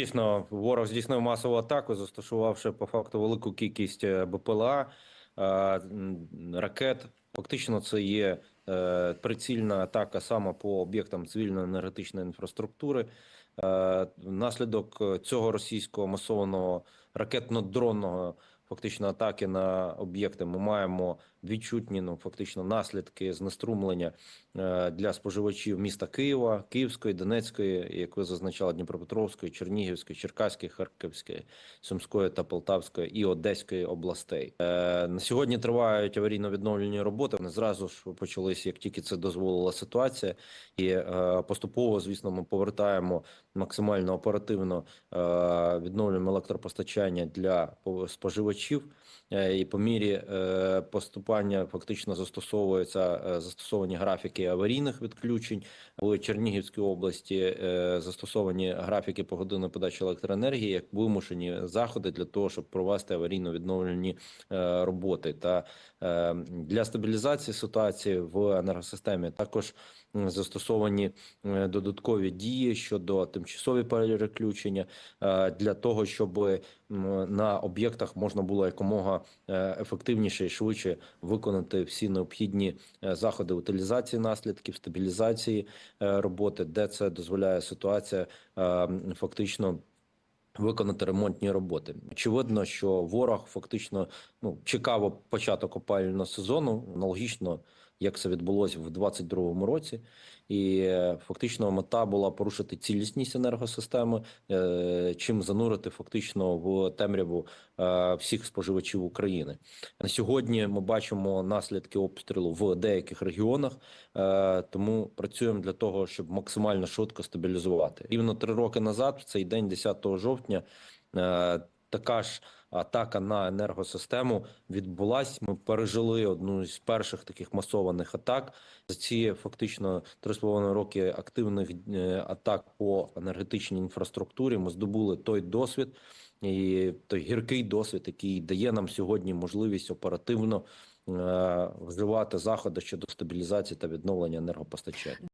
Дійсно, ворог здійснив масову атаку, застосувавши по факту велику кількість е, БПЛА е, ракет. Фактично, це є е, прицільна атака саме по об'єктам цивільної енергетичної інфраструктури. Внаслідок цього російського масованого ракетно-дронного фактично атаки на об'єкти ми маємо відчутні ну, фактично наслідки знеструмлення е, для споживачів міста Києва, Київської, Донецької, як ви зазначали, Дніпропетровської, Чернігівської, Черкаської, Харківської, Сумської та Полтавської і Одеської областей. Е, На сьогодні тривають аварійно-відновлені роботи. Вони зразу ж почалися, як тільки це дозволила ситуація, і е, поступово, звісно, ми повертаємо максимально оперативно відновлюємо електропостачання для по- споживачів. Е, І по мірі е, поступання фактично застосовуються е, застосовані графіки аварійних відключень в Чернігівській області. Застосовані графіки погодинної подачі електроенергії як вимушені заходи для того, щоб провести аварійно-відновлені е, роботи. Та для стабілізації ситуації в енергосистемі також застосовані додаткові дії щодо тимчасові переключення для того, щоб на об'єктах можна було якомога е, ефективніше і швидше виконати всі необхідні е, заходи утилізації наслідків, стабілізації е, роботи, де це дозволяє ситуація фактично. Виконати ремонтні роботи. Очевидно, що ворог фактично ну чекав початок опалювального сезону, аналогічно як це відбулося в 2022 році, і е, фактично мета була порушити цілісність енергосистеми, е, чим занурити фактично в темряву е, всіх споживачів України. На сьогодні ми бачимо наслідки обстрілу в деяких регіонах, тому працюємо для того, щоб максимально швидко стабілізувати. Рівно три роки назад, в цей день, 10 жовтня, така ж атака на енергосистему відбулась. Ми пережили одну з перших таких масованих атак. За ці фактично 3,5 роки активних е, атак по енергетичній інфраструктурі. Ми здобули той досвід і той гіркий досвід, який дає нам сьогодні можливість оперативно е, вживати заходи щодо стабілізації та відновлення енергопостачання.